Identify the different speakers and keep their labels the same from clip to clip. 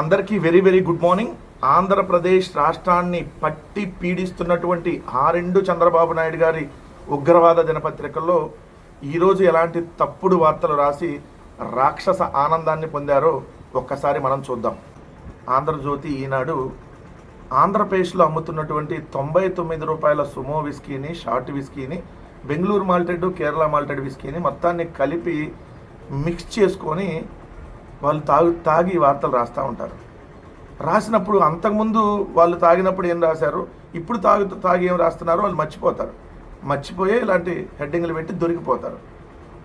Speaker 1: అందరికీ very very good morning. Andhra Pradesh రాష్ట్రాన్ని పట్టి పీడిస్తున్నటువంటి ఆ రెండు చంద్రబాబు నాయుడు గారి ఉగ్రవాద దినపత్రికల్లో ఈరోజు ఎలాంటి తప్పుడు వార్తలు రాసి రాక్షస ఆనందాన్ని పొందారో ఒక్కసారి మనం చూద్దాం. ఆంధ్రజ్యోతి ఈనాడు ఆంధ్రప్రదేశ్లో అమ్ముతున్నటువంటి తొంభై తొమ్మిది రూపాయల సుమో విస్కీని షార్ట్ విస్కీని బెంగళూరు మాల్టెడ్ కేరళ మాల్టెడ్ విస్కీని మొత్తాన్ని కలిపి మిక్స్ చేసుకొని వాళ్ళు తాగు తాగి వార్తలు రాస్తూ ఉంటారు. రాసినప్పుడు అంతకుముందు వాళ్ళు తాగినప్పుడు ఏం రాశారు? ఇప్పుడు తాగు తాగి ఏం రాస్తున్నారో వాళ్ళు మర్చిపోతారు. మర్చిపోయే ఇలాంటి హెడ్డింగ్లు పెట్టి దొరికిపోతారు.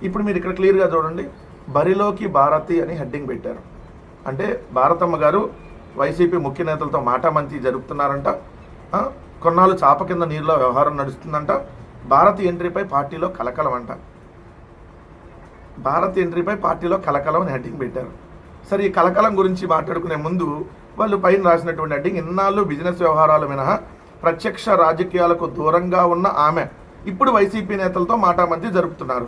Speaker 1: ఇప్పుడు మీరు ఇక్కడ క్లియర్గా చూడండి. బరిలోకి భారతి అని హెడ్డింగ్ పెట్టారు. అంటే భారతమ్మ గారు వైసీపీ ముఖ్య నేతలతో మాటామంతి జరుపుతున్నారంట. కొన్నాళ్ళు చాప కింద నీరులో వ్యవహారం నడుస్తుందంట. భారతి ఎంట్రీపై పార్టీలో కలకలం అంట. భారత్ ఎంట్రీపై పార్టీలో కలకలం అని హెడ్డింగ్ పెట్టారు. సరే ఈ కలకలం గురించి మాట్లాడుకునే ముందు వాళ్ళు పైన రాసినటువంటి అడ్డింగ్ ఇన్నాళ్ళు బిజినెస్ వ్యవహారాలు మినహా ప్రత్యక్ష రాజకీయాలకు దూరంగా ఉన్న ఆమె. ఇప్పుడు వైసీపీ నేతలతో మాటామంది జరుపుతున్నారు.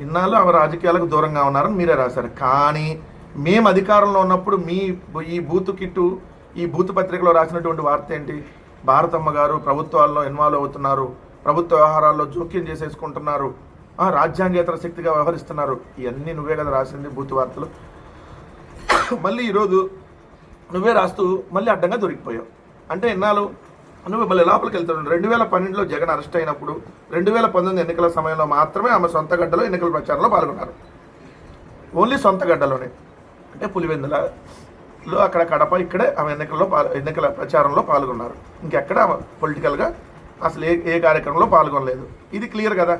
Speaker 1: ఇన్నాళ్ళు ఆమె రాజకీయాలకు దూరంగా ఉన్నారని మీరే రాశారు. కానీ మేము అధికారంలో ఉన్నప్పుడు మీ ఈ బూతు కిట్టు ఈ బూతు పత్రికలో రాసినటువంటి వార్త ఏంటి? భారతమ్మ గారు ప్రభుత్వాల్లో ఇన్వాల్వ్ అవుతున్నారు ప్రభుత్వ వ్యవహారాల్లో జోక్యం చేసేసుకుంటున్నారు ఆ, రాజ్యాంగేతర శక్తిగా వ్యవహరిస్తున్నారు. ఇవన్నీ నువ్వే కదా రాసింది బూతు వార్తలు. మళ్ళీ ఈరోజు నువ్వే రాస్తూ మళ్ళీ అడ్డంగా దొరికిపోయావు. అంటే ఎన్నాళ్ళు? నువ్వు మళ్ళీ లోపలికి వెళ్తున్నావు రెండు వేల పన్నెండులో జగన్ అరెస్ట్ అయినప్పుడు రెండు వేల పంతొమ్మిది ఎన్నికల సమయంలో మాత్రమే ఆమె సొంత గడ్డలో ఎన్నికల ప్రచారంలో పాల్గొన్నారు. ఓన్లీ సొంత గడ్డలోనే. అంటే పులివెందులలో అక్కడ కడప ఇక్కడే ఆమె ఎన్నికల్లో పాల్ ఎన్నికల ప్రచారంలో పాల్గొన్నారు. ఇంకెక్కడ ఆమె పొలిటికల్గా అసలు ఏ ఏ కార్యక్రమంలో పాల్గొనలేదు. ఇది క్లియర్ కదా?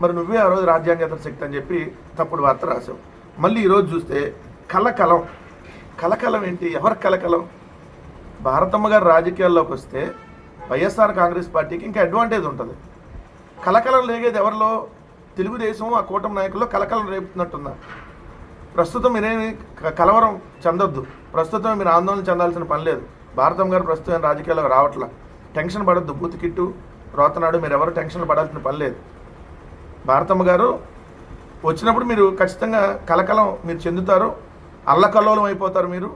Speaker 1: మరి నువ్వే ఆ రోజు రాజ్యాంగేతర శక్తి అని చెప్పి తప్పుడు వార్త రాసావు. మళ్ళీ ఈరోజు చూస్తే కలకలం. కలకలం ఏంటి? ఎవరి కలకలం? భారతమ్మ గారు రాజకీయాల్లోకి వస్తే వైఎస్ఆర్ కాంగ్రెస్ పార్టీకి ఇంకా అడ్వాంటేజ్ ఉంటుంది. కలకలం లేగేది ఎవరిలో? తెలుగుదేశం ఆ కూటమి నాయకుల్లో కలకలం రేపుతున్నట్టుందా? ప్రస్తుతం మీరేమి క- కలవరం చెందొద్దు. ప్రస్తుతం మీరు ఆందోళన చెందాల్సిన పని లేదు. భారతం గారు ప్రస్తుతం రాజకీయాల్లోకి రావట్లా. టెన్షన్ పడద్దు బూతికిట్టు రోతనాడు మీరు ఎవరు టెన్షన్ పడాల్సిన పని లేదు. భారతమ్మ గారు వచ్చినప్పుడు మీరు ఖచ్చితంగా కలకలం మీరు చెందుతారు. అల్లకల్లోలం అయిపోతారు మీరు.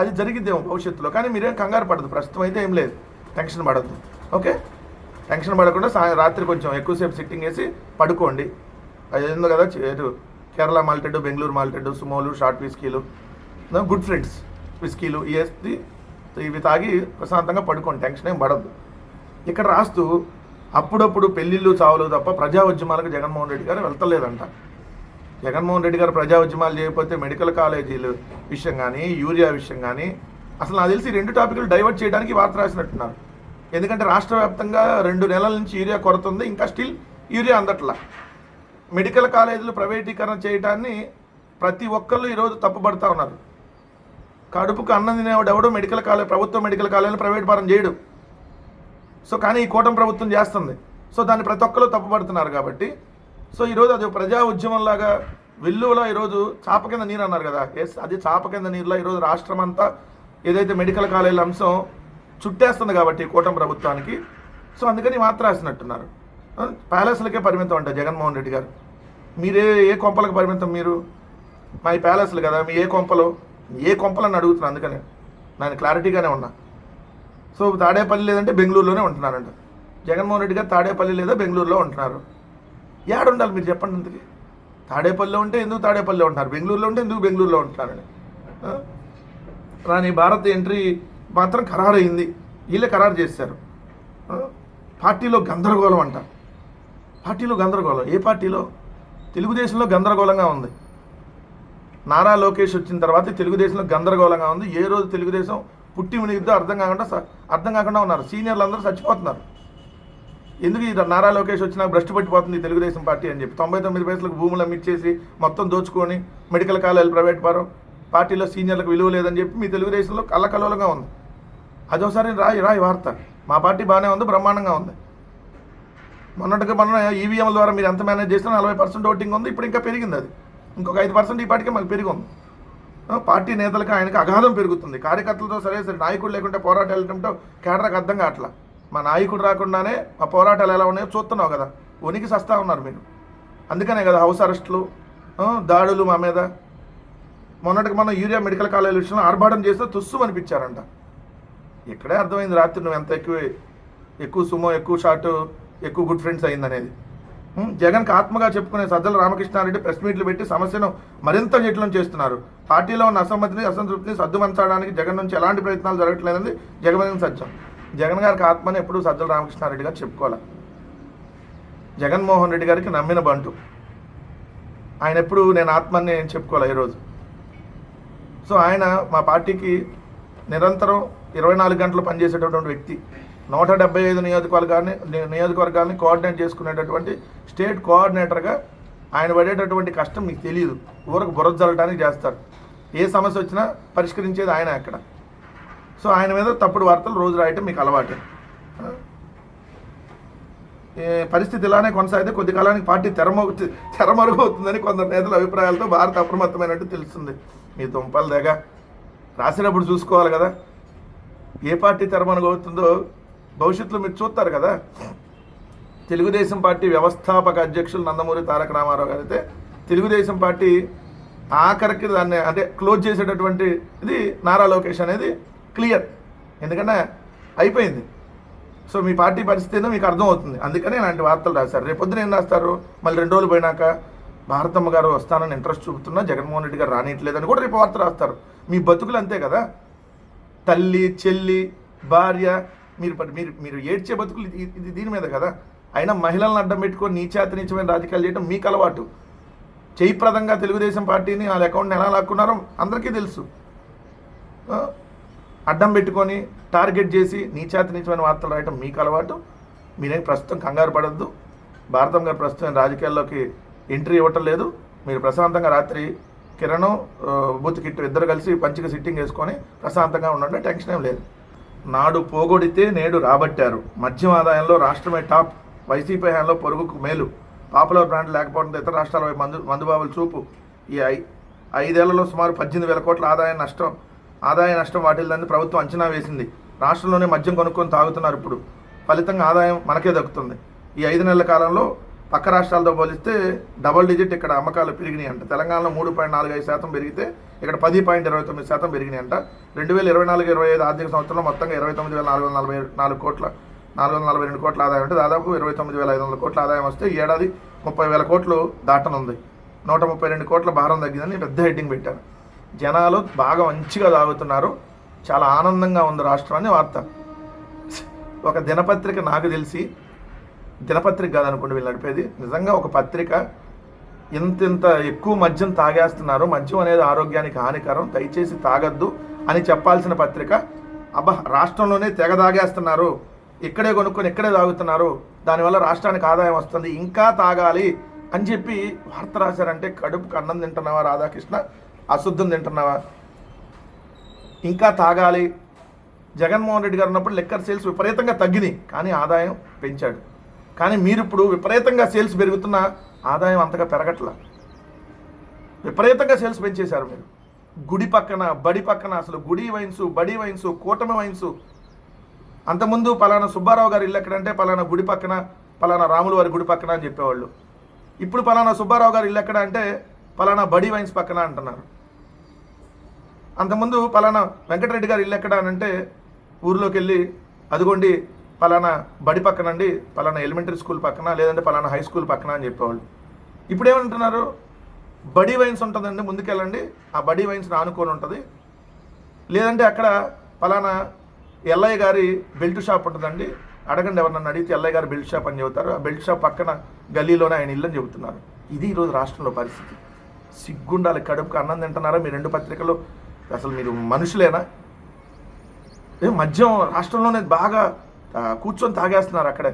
Speaker 1: అది జరిగిద్దేమో భవిష్యత్తులో. కానీ మీరేం కంగారు పడదు ప్రస్తుతం అయితే ఏం లేదు. టెన్షన్ పడద్దు. ఓకే? టెన్షన్ పడకుండా సాయం రాత్రి కొంచెం ఎక్కువసేపు సిట్టింగ్ వేసి పడుకోండి. అది ఏందో కదా కేరళ మాల్టెడ్ బెంగళూరు మాల్టెడ్ సుమోలు షార్ట్ విస్కీలు గుడ్ ఫ్రెండ్స్ విస్కీలు వేసి ఇవి తాగి ప్రశాంతంగా పడుకోండి. టెన్షన్ ఏం పడద్దు. ఇక్కడ రాస్తూ అప్పుడప్పుడు పెళ్ళిళ్ళు చావులు తప్ప ప్రజా ఉద్యమాలకు జగన్మోహన్ రెడ్డి గారు వెళ్తలేదంట. జగన్మోహన్ రెడ్డి గారు ప్రజా ఉద్యమాలు చేయకపోతే మెడికల్ కాలేజీలు విషయం కానీ యూరియా విషయం కానీ అసలు నాకు తెలిసి రెండు టాపిక్లు డైవర్ట్ చేయడానికి వార్త రాసినట్టున్నారు. ఎందుకంటే రాష్ట్ర వ్యాప్తంగా రెండు నెలల నుంచి యూరియా కొరత ఉంది ఇంకా స్టిల్ యూరియా అందట్లా. మెడికల్ కాలేజీలు ప్రైవేటీకరణ చేయడాన్ని ప్రతి ఒక్కళ్ళు ఈరోజు తప్పుపడుతూ ఉన్నారు. కడుపుకు అన్నం తినేవాడు ఎవడో? మెడికల్ కాలేజ్ ప్రభుత్వ మెడికల్ కాలేజీలు ప్రైవేట్ పరం చేయడు. సో కానీ ఈ కూటమి ప్రభుత్వం చేస్తుంది. సో దాన్ని ప్రతి ఒక్కరు తప్పుపడుతున్నారు కాబట్టి సో ఈరోజు అది ప్రజా ఉద్యమంలాగా వెల్లువలో ఈరోజు చాప కింద నీరు అన్నారు కదా. ఎస్ అది చాప కింద నీరులో ఈరోజు రాష్ట్రం అంతా ఏదైతే మెడికల్ కాలేజీల అంశం చుట్టేస్తుంది కాబట్టి కూటమి ప్రభుత్వానికి. సో అందుకని మాత్రం రాసినట్టున్నారు. ప్యాలెస్లకే పరిమితం అంట జగన్మోహన్ రెడ్డి గారు. మీరే ఏ కొంపలకు పరిమితం మీరు? మా ఈ ప్యాలెస్లు కదా మీ ఏ కొంపలు? ఏ కొంపలని అడుగుతున్నాను అందుకని. నేను క్లారిటీగానే ఉన్నా. సో తాడేపల్లి లేదంటే బెంగళూరులోనే ఉంటున్నారంట. జగన్మోహన్ రెడ్డి గారు తాడేపల్లి లేదా బెంగళూరులో ఉంటున్నారు. ఏడ ఉండాలి మీరు చెప్పండి అందుకే. తాడేపల్లిలో ఉంటే ఎందుకు తాడేపల్లిలో ఉంటారు బెంగళూరులో ఉంటే ఎందుకు బెంగళూరులో ఉంటున్నారని? రాని భారత్ ఎంట్రీ మాత్రం ఖరారైంది. వీళ్ళే ఖరారు చేశారు. పార్టీలో గందరగోళం అంట. పార్టీలో గందరగోళం. ఏ పార్టీలో? తెలుగుదేశంలో గందరగోళంగా ఉంది. నారా లోకేష్ వచ్చిన తర్వాత తెలుగుదేశంలో గందరగోళంగా ఉంది. ఏ రోజు తెలుగుదేశం పుట్టి మునిగిద్దో అర్థం కాకుండా అర్థం కాకుండా ఉన్నారు. సీనియర్లు అందరూ చచ్చిపోతున్నారు. ఎందుకు ఈ నారా లోకేష్ వచ్చినా భ్రష్టు పట్టిపోతుంది తెలుగుదేశం పార్టీ అని చెప్పి? తొంభై తొమ్మిది పైసలకు భూములు అమ్మిచ్చేసి మొత్తం దోచుకొని మెడికల్ కాలేజీలు ప్రైవేట్ వారు పార్టీలో సీనియర్లకు విలువ లేదని చెప్పి మీ తెలుగుదేశంలో కల్లకల్లోలంగా ఉంది. అదోసారి రాయి రాయి వార్త. మా పార్టీ బాగానే ఉంది బ్రహ్మాండంగా ఉంది. మొన్నటికి మొన్న ఈవీఎంల ద్వారా మీరు ఎంత మేనేజ్ చేసినా నలభై పర్సెంట్ ఓటింగ్ ఉంది ఇప్పుడు ఇంకా పెరిగింది అది. ఇంకొక ఐదు పర్సెంట్ ఈ పార్టీకి మాకు పెరిగి ఉంది పార్టీ నేతలకు ఆయనకు అగాధం పెరుగుతుంది. కార్యకర్తలతో సరే సరే నాయకుడు లేకుంటే పోరాటాలు వెళ్ళటంతో కేడరకు అర్థం కావట్లా. మా నాయకుడు రాకుండానే మా పోరాటాలు ఎలా ఉన్నాయో చూస్తున్నావు కదా. ఉనికి సస్తా ఉన్నారు మీరు. అందుకనే కదా హౌస్ అరెస్టులు దాడులు మా మీద. మొన్నటికి మన యూరియా మెడికల్ కాలేజ్ విషయంలో ఆర్భాటం చేస్తే తుస్సు అనిపించారంట. ఇక్కడే అర్థమైంది రాత్రి నువ్వు ఎంత ఎక్కువ ఎక్కువ సుమో ఎక్కువ షార్ట్ ఎక్కువ గుడ్ ఫ్రెండ్స్ అయిందనేది. జగన్కి ఆత్మగా చెప్పుకునే సజ్జల రామకృష్ణారెడ్డి ప్రెస్ మీట్లు పెట్టి సమస్యను మరింత జటిలం చేస్తున్నారు. పార్టీలో ఉన్న అసమ్మతిని అసంతృప్తిని సర్దుమంచడానికి జగన్ నుంచి ఎలాంటి ప్రయత్నాలు జరగట్లేదని జగన్ సత్యం జగన్ గారికి ఆత్మని ఎప్పుడూ సజ్జల రామకృష్ణారెడ్డి గారు చెప్పుకోవాలి? జగన్మోహన్ రెడ్డి గారికి నమ్మిన బంటు. ఆయన ఎప్పుడు నేను ఆత్మని నేను చెప్పుకోవాలి ఈరోజు? సో ఆయన మా పార్టీకి నిరంతరం ఇరవై నాలుగు గంటలు పనిచేసేటటువంటి వ్యక్తి. నూట డెబ్బై ఐదు నియోజకవర్గాన్ని ని- నియోజకవర్గాన్ని కోఆర్డినేట్ చేసుకునేటటువంటి స్టేట్ కోఆర్డినేటర్గా ఆయన పడేటటువంటి కష్టం మీకు తెలియదు ఊరకు బురద జల్లడానికి చేస్తారు. ఏ సమస్య వచ్చినా పరిష్కరించేది ఆయన అక్కడ. సో ఆయన మీద తప్పుడు వార్తలు రోజు రాయటం మీకు అలవాటే. పరిస్థితి ఇలానే కొనసాగితే కొద్ది కాలానికి పార్టీ తెరమ తెరమరుగు అవుతుందని కొందరు నేతల అభిప్రాయాలతో భారత అప్రమత్తమైనట్టు తెలుస్తుంది. మీ దుంపలు దగ్గ రాసినప్పుడు చూసుకోవాలి కదా. ఏ పార్టీ తెరమరుగు అవుతుందో భవిష్యత్తులో మీరు చూస్తారు కదా. తెలుగుదేశం పార్టీ వ్యవస్థాపక అధ్యక్షులు నందమూరి తారక రామారావు గారు అయితే తెలుగుదేశం పార్టీ ఆఖరికి దాన్ని అంటే క్లోజ్ చేసేటటువంటి ఇది నారా లోకేష్ అనేది క్లియర్. ఎందుకంటే అయిపోయింది. సో మీ పార్టీ పరిస్థితి ఏందో మీకు అర్థమవుతుంది. అందుకనే ఇలాంటి వార్తలు రాశారు. రేపు ఏం రాస్తారు? మళ్ళీ రెండు రోజులు పోయినాక భారతమ్మ గారు వస్తానని ఇంట్రెస్ట్ చూపుతున్నా జగన్మోహన్ రెడ్డి గారు రానియట్లేదని కూడా రేపు వార్త రాస్తారు. మీ బతుకులు అంతే కదా? తల్లి చెల్లి భార్య మీరు మీరు మీరు ఏడ్చే బతుకులు ఇది దీని మీద కదా? అయినా మహిళలను అడ్డం పెట్టుకొని నీచాతి నీచమైన రాజకీయాలు చేయడం మీకు అలవాటు. జయప్రదంగా తెలుగుదేశం పార్టీని వాళ్ళ అకౌంట్ని ఎలా లాక్కున్నారో అందరికీ తెలుసు. అడ్డం పెట్టుకొని టార్గెట్ చేసి నీచాతి నీచమైన వార్తలు రాయటం మీకు అలవాటు. మీరేం ప్రస్తుతం కంగారు పడద్దు. భారతం గారు ప్రస్తుతం రాజకీయాల్లోకి ఎంట్రీ ఇవ్వటం లేదు. మీరు ప్రశాంతంగా రాత్రి కిరణ్ బూత్ కిట్టు ఇద్దరు కలిసి పంచిగా సిట్టింగ్ వేసుకొని ప్రశాంతంగా ఉండండి టెన్షన్ ఏం లేదు. నాడు పోగొడితే నేడు రాబట్టారు. మద్యం ఆదాయంలో రాష్ట్రమే టాప్. వైసీపీ హయాంలో పొరుగుకు మేలు. పాపులర్ బ్రాండ్ లేకపోవడంతో ఇతర రాష్ట్రాలపై మందు మందుబాబుల చూపు. ఈ ఐ ఐదేళ్ళలో సుమారు పద్దెనిమిది వేల కోట్ల ఆదాయం నష్టం. ఆదాయ నష్టం వాటిల్దని ప్రభుత్వం అంచనా వేసింది. రాష్ట్రంలోనే మద్యం కొనుక్కొని తాగుతున్నారు ఇప్పుడు. ఫలితంగా ఆదాయం మనకే దక్కుతుంది. ఈ ఐదు నెలల కాలంలో పక్క రాష్ట్రాలతో పోలిస్తే డబుల్ డిజిట్ ఇక్కడ అమ్మకాలు పెరిగినాయి అంట. తెలంగాణలో మూడు పాయింట్ నాలుగు ఐదు శాతం పెరిగితే ఇక్కడ పది పాయింట్ ఇరవై తొమ్మిది శాతం పెరిగినాయి అంట. రెండు వేల ఇరవై నాలుగు ఇరవై ఐదు ఆర్థిక సంవత్సరంలో మొత్తంగా ఇరవై తొమ్మిది వేల నాలుగు వందల నలభై నాలుగు కోట్ల నాలుగు వందల నలభై రెండు కోట్ల ఆదాయం అంటే దాదాపు ఇరవై తొమ్మిది వేల ఐదు వందల కోట్ల ఆదాయం వస్తే ఏడాది ముప్పై వేల కోట్లు దాటనుంది. నూట ముప్పై రెండు కోట్ల భారం తగ్గిందని పెద్ద హెడ్డింగ్ పెట్టారు. జనాలు బాగా మంచిగా తాగుతున్నారు. చాలా ఆనందంగా ఉంది రాష్ట్రం వార్త. ఒక దినపత్రిక నాకు తెలిసి దినపత్రిక కాదనుకోండి వీళ్ళు నడిపేది నిజంగా ఒక పత్రిక ఇంత ఇంత ఎక్కువ మద్యం తాగేస్తున్నారు. మద్యం అనేది ఆరోగ్యానికి హానికరం దయచేసి తాగద్దు అని చెప్పాల్సిన పత్రిక అబ్బా రాష్ట్రంలోనే తెగ తాగేస్తున్నారు. ఇక్కడే కొనుక్కొని ఇక్కడే తాగుతున్నారు. దానివల్ల రాష్ట్రానికి ఆదాయం వస్తుంది. ఇంకా తాగాలి అని చెప్పి వార్త రాశారంటే కడుపు కన్నం తింటున్నావా రాధాకృష్ణ? అశుద్ధం తింటున్నావా? ఇంకా తాగాలి. జగన్మోహన్ రెడ్డి గారు ఉన్నప్పుడు లెక్కర్ సేల్స్ విపరీతంగా తగ్గినాయి కానీ ఆదాయం పెంచాడు. కానీ మీరు ఇప్పుడు విపరీతంగా సేల్స్ పెరుగుతున్న ఆదాయం అంతగా పెరగట్ల. విపరీతంగా సేల్స్ పెంచేశారు మీరు. గుడి పక్కన బడి పక్కన అసలు గుడి వైన్స్ బడి వైన్స్ కూటమి వైన్స్. అంతకుముందు పలానా సుబ్బారావు గారి ఇల్లు ఎక్కడంటే పలానా గుడి పక్కన పలానా రాములు వారి గుడి పక్కన అని చెప్పేవాళ్ళు. ఇప్పుడు పలానా సుబ్బారావు గారి ఇల్లు ఎక్కడ అంటే పలానా బడి వైన్స్ పక్కన అంటున్నారు. అంతకుముందు పలానా వెంకటరెడ్డి గారు ఇల్లు ఎక్కడ అని అంటే ఊర్లోకి వెళ్ళి అదిగోండి పలానా బడి పక్కనండి పలానా ఎలిమెంటరీ స్కూల్ పక్కన లేదంటే పలానా హై స్కూల్ పక్కన అని చెప్పేవాళ్ళు. ఇప్పుడు ఏమంటున్నారు బడి వైన్స్ ఉంటుందండి ముందుకెళ్ళండి ఆ బడి వైన్స్ ఆనుకొని ఉంటుంది. లేదంటే అక్కడ పలానా ఎల్లయ్య గారి బెల్ట్ షాప్ ఉంటుందండి అడగండి ఎవరన్నా అడిగితే ఎల్లయ్య గారి బెల్ట్ షాప్ అని చెబుతారు. ఆ బెల్ట్ షాప్ పక్కన గల్లీలోనే ఆయన ఇల్లు అని చెబుతున్నారు. ఇది ఈరోజు రాష్ట్రంలో పరిస్థితి. సిగ్గుండాలి కడుపుకు అన్నం తింటున్నారా మీ రెండు పత్రికలు? అసలు మీరు మనుషులేనా? ఏ మద్యం రాష్ట్రంలోనే బాగా కూర్చొని తాగేస్తున్నారు అక్కడే.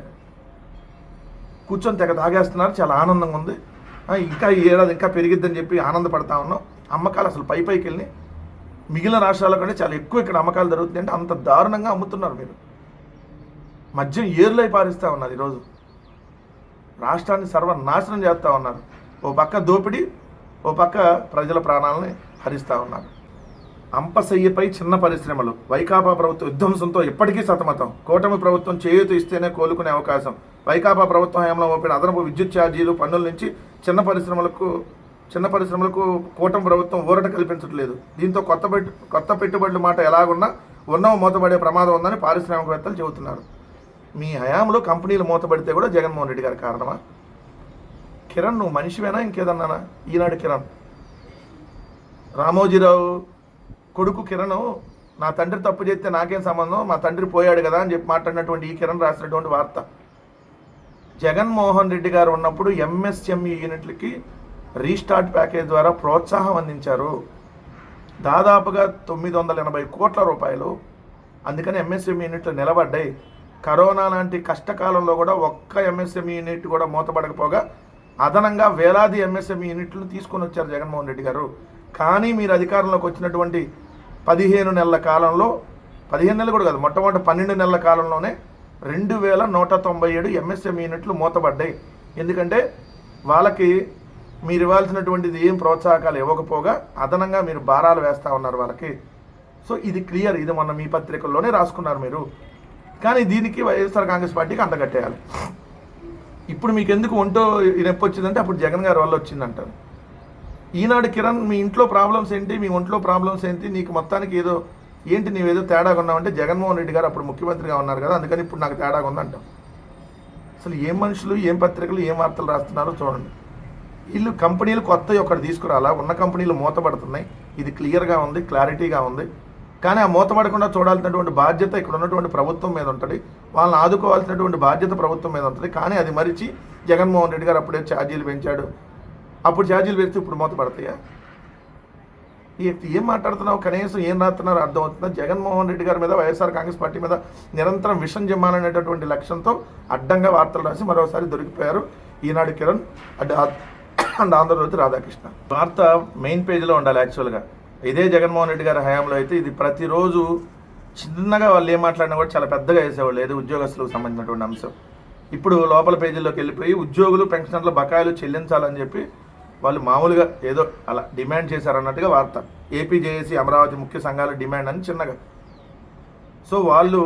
Speaker 1: కూర్చొని తెగ తాగేస్తున్నారు చాలా ఆనందంగా ఉంది. ఇంకా ఈ ఏడాది ఇంకా పెరిగిద్దని చెప్పి ఆనందపడతా ఉన్నాం. అమ్మకాలు అసలు పై పైకి వెళ్ళి మిగిలిన రాష్ట్రాల కంటే చాలా ఎక్కువ ఇక్కడ అమ్మకాలు జరుగుతున్నాయి అంటే అంత దారుణంగా అమ్ముతున్నారు మీరు. మద్యం ఏర్లై పారిస్తూ ఉన్నారు ఈరోజు. రాష్ట్రాన్ని సర్వనాశనం చేస్తూ ఉన్నారు. ఓ పక్క దోపిడీ ఓ పక్క ప్రజల ప్రాణాలని హరిస్తూ ఉన్నారు. అంపసయ్యపై చిన్న పరిశ్రమలు వైకాపా ప్రభుత్వ విధ్వంసంతో ఇప్పటికీ సతమతం. కూటమి ప్రభుత్వం చేయూత ఇస్తేనే కోలుకునే అవకాశం. వైకాపా ప్రభుత్వం హయాంలో మోపిన అదనపు విద్యుత్ ఛార్జీలు పన్నుల నుంచి చిన్న పరిశ్రమలకు చిన్న పరిశ్రమలకు కూటమి ప్రభుత్వం ఊరట కల్పించట్లేదు. దీంతో కొత్త పెట్టు కొత్త పెట్టుబడుల మాట ఎలాగున్నా ఉన్నవ మూతపడే ప్రమాదం ఉందని పారిశ్రామికవేత్తలు చెబుతున్నారు. మీ హయాంలో కంపెనీలు మూతపడితే కూడా జగన్మోహన్ రెడ్డి గారి కారణమా? కిరణ్ నువ్వు మనిషివేనా ఇంకేదన్నానా? ఈనాడు కిరణ్. రామోజీరావు కొడుకు కిరణ్ నా తండ్రి తప్పు చేస్తే నాకేం సంబంధం? మా తండ్రి పోయాడు కదా అని చెప్పి మాట్లాడినటువంటి ఈ కిరణ్ రాసినటువంటి వార్త. జగన్మోహన్ రెడ్డి గారు ఉన్నప్పుడు ఎంఎస్ఎంఈ యూనిట్లకి రీస్టార్ట్ ప్యాకేజ్ ద్వారా ప్రోత్సాహం అందించారు. దాదాపుగా తొమ్మిది వందల ఎనభై కోట్ల రూపాయలు. అందుకని ఎంఎస్ఎంఈ యూనిట్లు నిలబడ్డాయి. కరోనా లాంటి కష్టకాలంలో కూడా ఒక్క ఎంఎస్ఎంఈ యూనిట్ కూడా మూతపడకపోగా అదనంగా వేలాది ఎంఎస్ఎంఈ యూనిట్లు తీసుకొని వచ్చారు జగన్మోహన్ రెడ్డి గారు. కానీ మీరు అధికారంలోకి వచ్చినటువంటి పదిహేను నెలల కాలంలో పదిహేను నెలలు కూడా కాదు మొట్టమొదటి పన్నెండు నెలల కాలంలోనే రెండు వేల నూట తొంభై ఏడు ఎంఎస్ఎం యూనిట్లు మూతపడ్డాయి. ఎందుకంటే వాళ్ళకి మీరు ఇవ్వాల్సినటువంటిది ఏం ప్రోత్సాహకాలు ఇవ్వకపోగా అదనంగా మీరు భారాలు వేస్తూ ఉన్నారు వాళ్ళకి. సో ఇది క్లియర్ ఇది మొన్న మీ పత్రికల్లోనే రాసుకున్నారు మీరు. కానీ దీనికి వైఎస్ఆర్ కాంగ్రెస్ పార్టీకి అంతగట్టేయాలి ఇప్పుడు మీకు ఎందుకు ఒంటో నొప్పి వచ్చిందంటే అప్పుడు జగన్ గారి వల్ల వచ్చిందంటారు. ఈనాడు కిరణ్ మీ ఇంట్లో ప్రాబ్లమ్స్ ఏంటి? మీ ఒంట్లో ప్రాబ్లమ్స్ ఏంటి? నీకు మొత్తానికి ఏదో ఏంటి నీవేదో తేడాగా ఉన్నావంటే జగన్మోహన్ రెడ్డి గారు అప్పుడు ముఖ్యమంత్రిగా ఉన్నారు కదా అందుకని ఇప్పుడు నాకు తేడాగా ఉందంటాం అసలు ఏం మనుషులు ఏం పత్రికలు ఏం వార్తలు రాస్తున్నారో చూడండి. వీళ్ళు కంపెనీలు కొత్త ఒకటి తీసుకురాలా? ఉన్న కంపెనీలు మూతపడుతున్నాయి. ఇది క్లియర్గా ఉంది క్లారిటీగా ఉంది. కానీ ఆ మూతపడకుండా చూడాల్సినటువంటి బాధ్యత ఇక్కడ ఉన్నటువంటి ప్రభుత్వం మీద ఉంటుంది. వాళ్ళని ఆదుకోవాల్సినటువంటి బాధ్యత ప్రభుత్వం మీద ఉంటుంది. కానీ అది మరిచి జగన్మోహన్ రెడ్డి గారు అప్పుడే ఛార్జీలు పెంచాడు. అప్పుడు ఛార్జీలు పెడితే ఇప్పుడు మూత పడతాయా? ఏం మాట్లాడుతున్నావు? కనీసం ఏం రాస్తున్నారో అర్థమవుతుందా? జగన్మోహన్ రెడ్డి గారి మీద వైఎస్ఆర్ కాంగ్రెస్ పార్టీ మీద నిరంతరం విషం జమ్మాలనేటటువంటి లక్ష్యంతో అడ్డంగా వార్తలు రాసి మరోసారి దొరికిపోయారు ఈనాడు కిరణ్ అండ్ అండ్ ఆంధ్రజ్యోతి రాధాకృష్ణ. వార్త మెయిన్ పేజీలో ఉండాలి యాక్చువల్గా. ఇదే జగన్మోహన్ రెడ్డి గారి హయాంలో అయితే ఇది ప్రతిరోజు చిన్నగా వాళ్ళు ఏం మాట్లాడినా కూడా చాలా పెద్దగా వేసేవాళ్ళు ఏదో ఉద్యోగస్తులకు సంబంధించినటువంటి అంశం. ఇప్పుడు లోపల పేజీల్లోకి వెళ్ళిపోయి ఉద్యోగులు పెన్షన్ల బకాయిలు చెల్లించాలని చెప్పి వాళ్ళు మామూలుగా ఏదో అలా డిమాండ్ చేశారన్నట్టుగా వార్త ఏపీ జేఏసీ అమరావతి ముఖ్య సంఘాల డిమాండ్ అని చిన్నగా. సో వాళ్ళు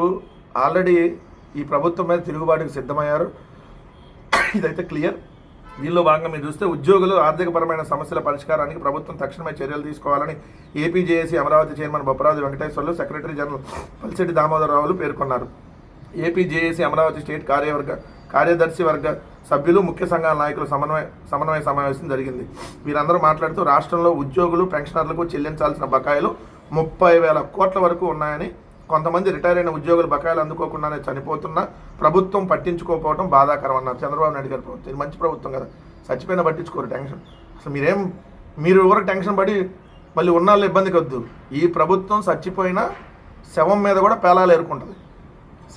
Speaker 1: ఆల్రెడీ ఈ ప్రభుత్వం మీద తిరుగుబాటుకు సిద్ధమయ్యారు. ఇదైతే క్లియర్. దీనిలో భాగంగా మీరు చూస్తే ఉద్యోగులు ఆర్థికపరమైన సమస్యల పరిష్కారానికి ప్రభుత్వం తక్షణమే చర్యలు తీసుకోవాలని APJAC Amaravati chairman Bopparaju Venkateswarlu secretary general Palsireddy దామోదరరావులు పేర్కొన్నారు. ఏపీజేఏసీ అమరావతి స్టేట్ కార్యవర్గ కార్యదర్శి వర్గ సభ్యులు ముఖ్య సంఘాల నాయకులు సమన్వయ సమన్వయ సమావేశం జరిగింది. వీరందరూ మాట్లాడుతూ రాష్ట్రంలో ఉద్యోగులు పెన్షనర్లకు చెల్లించాల్సిన బకాయిలు ముప్పై వేల కోట్ల వరకు ఉన్నాయని కొంతమంది రిటైర్ అయిన ఉద్యోగులు బకాయిలు అందుకోకుండానే చనిపోతున్నా ప్రభుత్వం పట్టించుకోకపోవడం బాధాకరం అన్నారు చంద్రబాబు నాయుడు గారి ప్రభుత్వం. ఇది మంచి ప్రభుత్వం కదా. చచ్చిపోయినా పట్టించుకోరు టెన్షన్. అసలు మీరేం మీరు ఎవరు టెన్షన్ పడి మళ్ళీ ఉన్నాళ్ళు ఇబ్బందికి వద్దు ఈ ప్రభుత్వం చచ్చిపోయినా శవం మీద కూడా పేలాలు ఏరుకుంటుంది.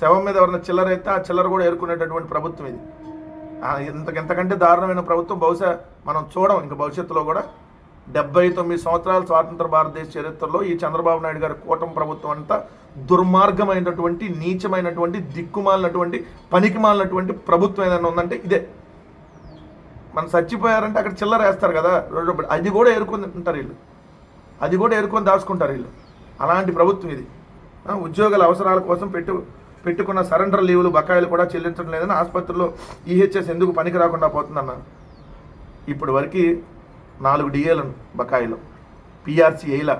Speaker 1: శవం మీద ఎవరైనా చిల్లర అయితే ఆ చిల్లర కూడా ఏరుకునేటటువంటి ప్రభుత్వం ఇది. ఆ, ఇంత ఇంతకంటే దారుణమైన ప్రభుత్వం బహుశా మనం చూడం ఇంకా భవిష్యత్తులో కూడా. డెబ్బై తొమ్మిది సంవత్సరాల స్వాతంత్ర భారతదేశ చరిత్రలో ఈ చంద్రబాబు నాయుడు గారి కూటమి ప్రభుత్వం అంతా దుర్మార్గమైనటువంటి నీచమైనటువంటి దిక్కుమాలినటువంటి పనికిమాలినటువంటి ప్రభుత్వం ఏదైనా ఉందంటే ఇదే. మనం చచ్చిపోయారంటే అక్కడ చిల్లర వేస్తారు కదా. రోజు అది కూడా ఏరుకొని ఉంటారు వీళ్ళు. అది కూడా ఏరుకొని దాచుకుంటారు వీళ్ళు. అలాంటి ప్రభుత్వం ఇది. ఉద్యోగుల అవసరాల కోసం పెట్టు పెట్టుకున్న సరెండర్ లీవులు బకాయిలు కూడా చెల్లించడం లేదని ఆసుపత్రిలో ఈహెచ్ఎస్ ఎందుకు పనికి రాకుండా పోతుందన్నారు ఇప్పుడు వరకు నాలుగు డిఏలు బకాయిలు. పిఆర్సీ వేయల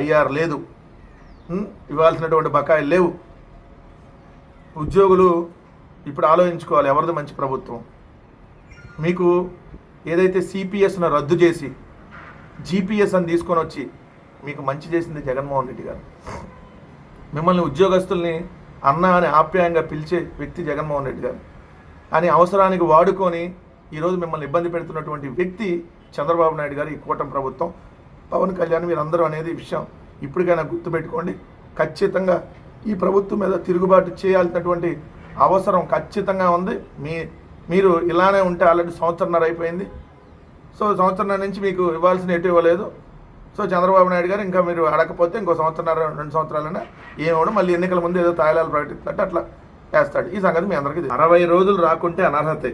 Speaker 1: ఐఆర్ లేదు. ఇవ్వాల్సినటువంటి బకాయిలు లేవు. ఉద్యోగులు ఇప్పుడు ఆలోచించుకోవాలి ఎవరిది మంచి ప్రభుత్వం? మీకు ఏదైతే సిపిఎస్ను రద్దు చేసి జీపీఎస్ అని తీసుకొని వచ్చి మీకు మంచి చేసింది జగన్మోహన్ రెడ్డి గారు. మిమ్మల్ని ఉద్యోగస్తుల్ని అన్న అని ఆప్యాయంగా పిలిచే వ్యక్తి జగన్మోహన్ రెడ్డి గారు. అని అవసరానికి వాడుకొని ఈరోజు మిమ్మల్ని ఇబ్బంది పెడుతున్నటువంటి వ్యక్తి చంద్రబాబు నాయుడు గారు ఈ కూటమి ప్రభుత్వం. పవన్ కళ్యాణ్ మీరందరూ అనేది విషయం ఇప్పటికైనా గుర్తుపెట్టుకోండి. ఖచ్చితంగా ఈ ప్రభుత్వం మీద తిరుగుబాటు చేయాల్సినటువంటి అవసరం ఖచ్చితంగా ఉంది. మీ మీరు ఇలానే ఉంటే ఆల్రెడీ సంవత్సరంన్నర అయిపోయింది. సో సంవత్సరం నుంచి మీకు ఇవ్వాల్సిన ఎటు ఇవ్వలేదు. సో చంద్రబాబు నాయుడు గారు ఇంకా మీరు అడగకపోతే ఇంకో సంవత్సరాలు రెండు సంవత్సరాలైనా ఏమవడం మళ్ళీ ఎన్నికల ముందు ఏదో తాయిలాలు ప్రకటిస్తున్నట్టు అట్లా వేస్తాడు ఈ సంగతి మీ అందరికీ అరవై రోజులు రాకుంటే అనర్హతే.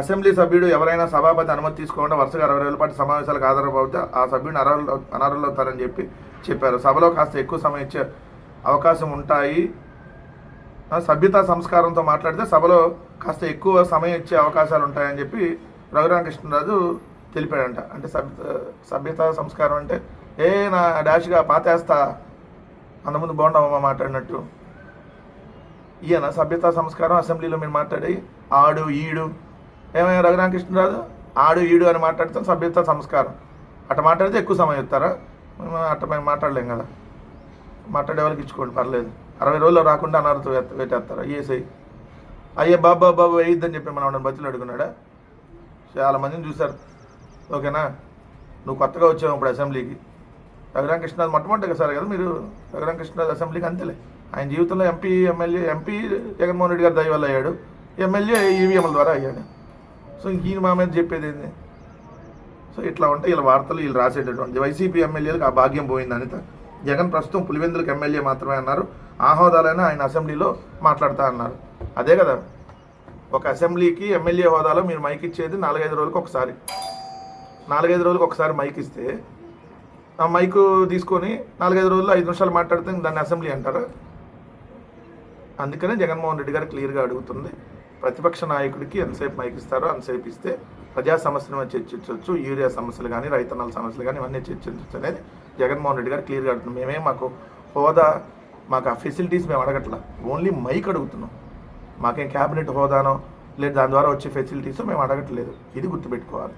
Speaker 1: అసెంబ్లీ సభ్యుడు ఎవరైనా సభాపతి అనుమతి తీసుకోకుండా వరుసగా అరవై రోజుల పాటు సమావేశాలకు హాజరవుతే ఆ సభ్యుడిని అనర్హులు అనర్హులు అవుతారని చెప్పి చెప్పారు. సభలో కాస్త ఎక్కువ సమయం ఇచ్చే అవకాశం ఉంటాయి. సభ్యతా సంస్కారంతో మాట్లాడితే సభలో కాస్త ఎక్కువ సమయం ఇచ్చే అవకాశాలు ఉంటాయని చెప్పి రఘురామకృష్ణరాజు తెలిపాడంట. అంటే సభ్యత సభ్యత సంస్కారం అంటే ఏ నా డాష్గా పాతేస్తా అంతకుముందు బాగుండవమ్మా మాట్లాడినట్టు. ఈయన సభ్యత సంస్కారం అసెంబ్లీలో మీరు మాట్లాడి ఆడు ఈడు. ఏమైనా రఘురామకృష్ణరాజు? ఆడు ఈడు అని మాట్లాడితే సభ్యత సంస్కారం. అట్ట మాట్లాడితే ఎక్కువ సమయం ఇస్తారా? మేము అట్ట మేము మాట్లాడలేం కదా. మాట్లాడే వాళ్ళకి ఇచ్చుకోండి పర్లేదు. అరవై రోజుల్లో రాకుండా అనర్థం పెట్టేస్తారా ఏసై. అయ్యే బాబా బాబు వేయిద్దని చెప్పి మనం బతులు అడుగున్నాడా చాలా మందిని చూశారు. ఓకేనా? నువ్వు కొత్తగా వచ్చావు ఇప్పుడు అసెంబ్లీకి. రఘురామకృష్ణరాజు మొట్టమొదటిగా సార్ కదా మీరు రఘురామకృష్ణరాజు అసెంబ్లీకి అంతేలే. ఆయన జీవితంలో MP MLA MP Jaganmohan Reddy గారి దయ వల్ల అయ్యాడు. ఎమ్మెల్యే ఈవీఎంల ద్వారా అయ్యాడు. సో ఈయన మా మీద చెప్పేది ఏంది? సో ఇట్లా ఉంటే వీళ్ళ వార్తలు వీళ్ళు రాసేటటువంటి వైసీపీ ఎమ్మెల్యేలకు ఆ భాగ్యం పోయింది అనిత. జగన్ ప్రస్తుతం పులివెందులకు ఎమ్మెల్యే మాత్రమే అన్నారు. ఆ ఆయన అసెంబ్లీలో మాట్లాడతా అన్నారు. అదే కదా? ఒక అసెంబ్లీకి ఎమ్మెల్యే హోదాలో మీరు మైక్ ఇచ్చేది నాలుగైదు రోజులకు ఒకసారి. నాలుగైదు రోజులకు ఒకసారి మైక్ ఇస్తే ఆ మైక్ తీసుకొని నాలుగైదు రోజులు ఐదు నిమిషాలు మాట్లాడితే దాన్ని అసెంబ్లీ అంటారా? అందుకనే జగన్మోహన్ రెడ్డి గారు క్లియర్గా అడుగుతుంది ప్రతిపక్ష నాయకుడికి ఎంతసేపు మైక్ ఇస్తారో అంతసేపు ఇస్తే ప్రజా సమస్యల చర్చించవచ్చు యూరియా సమస్యలు కానీ రైతన్నల సమస్యలు కానీ ఇవన్నీ చర్చించవచ్చు అనేది జగన్మోహన్ రెడ్డి గారు క్లియర్గా అడుగుతున్నాం మేమే మాకు హోదా మాకు ఆ ఫెసిలిటీస్ మేము అడగట్లా ఓన్లీ మైక్ అడుగుతున్నాం. మాకేం క్యాబినెట్ హోదానో లేదు దాని ద్వారా వచ్చే ఫెసిలిటీస్ మేము అడగట్లేదు. ఇది గుర్తుపెట్టుకోవాలి.